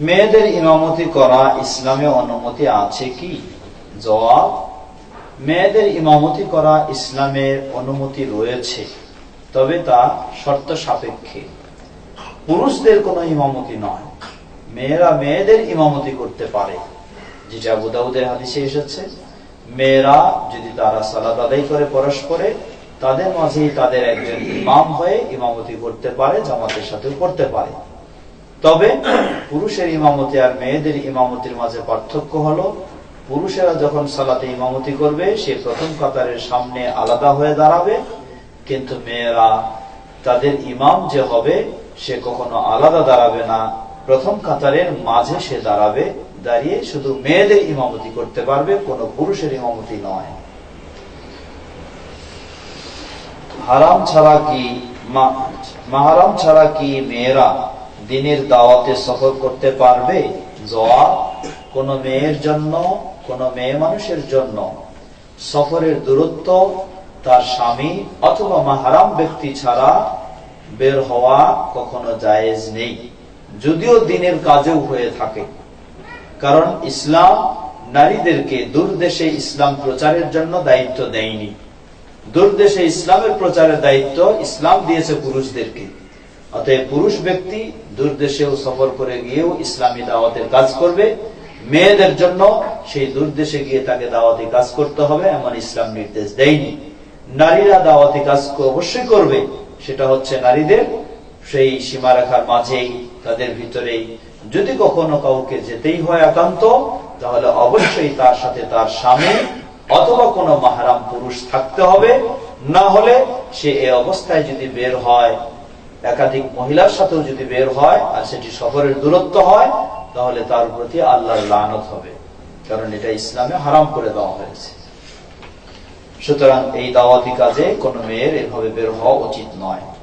মেয়েদের ইমামতি করা ইসলামে অনুমতি আছে কি? জবাব, মেয়েদের ইমামতি করা ইসলামের অনুমতি রয়েছে, তবে তা শর্ত সাপেক্ষে। পুরুষদের কোনো ইমামতি নয়, মেয়েরা মেয়েদের ইমামতি করতে পারে। যেটা বুদাউদের হাদিসে এসেছে, মেয়েরা যদি তারা সালাদ আদায় করে পরস্পরে, তাদের মাঝেই তাদের একজন ইমাম হয়ে ইমামতি করতে পারে, জামাতের সাথে করতে পারে। তবে পুরুষের ইমামতি আর মেয়েদের ইমামতির মাঝে পার্থক্য হলো, পুরুষেরা যখন সালাতে ইমামতি করবে, সে প্রথম কাতারের সামনে আলাদা হয়ে দাঁড়াবে, কিন্তু মেয়েরা তাদের ইমাম যে হবে, সে কখনো আলাদা দাঁড়াবে না। প্রথম কাতারের মাঝে সে দাঁড়াবে, দাঁড়িয়ে শুধু মেয়েদের ইমামতি করতে পারবে, কোনো পুরুষের ইমামতি নয়। হারাম ছাড়া কি মাহারাম ছাড়া কি মেয়েরা দিনের দাওয়াতে সফর করতে পারবে? জবাব, কোন মেয়ের জন্য, কোন মেয়ে মানুষের জন্য। সফরের দূরত্ব, তার স্বামী অথবা মাহারাম ব্যক্তি ছাড়া বের হওয়া কখনো জায়েজ নেই। যদিও দিনের কাজেও হয়ে থাকে। কারণ ইসলাম নারীদেরকে দূর দেশে ইসলাম প্রচারের জন্য দায়িত্ব দেয়নি। দূর দেশে ইসলামের প্রচারের দায়িত্ব ইসলাম দিয়েছে পুরুষদেরকে। অতএব পুরুষ ব্যক্তি দূরদেশেও সফর করে গিয়েও ইসলামী দাওয়াতের কাজ করবে। মেয়েদের জন্য সেই দূরদেশে গিয়ে তাকে দাওয়াতি কাজ করতে হবে, এমন ইসলাম নির্দেশ দেয়নি। নারীরা দাওয়াতি কাজ অবশ্যই করবে, সেটা হচ্ছে নারীদের সেই সীমারেখার মাঝেই, তাদের ভিতরেই। যদি কখনো কাউকে যেতেই হয় একান্ত, তাহলে অবশ্যই তার সাথে তার স্বামী অথবা কোনো মাহারাম পুরুষ থাকতে হবে। না হলে সে এ অবস্থায় যদি বের হয় একাধিক মহিলার সাথেও যদি বের হয় আর সেটি সফরের দূরত্ব হয়, তাহলে তার প্রতি আল্লাহর লানত হবে। কারণ এটা ইসলামে হারাম করে দেওয়া হয়েছে। সুতরাং এই দাওয়াতি কাজে কোনো মেয়ের এভাবে বের হওয়া উচিত নয়।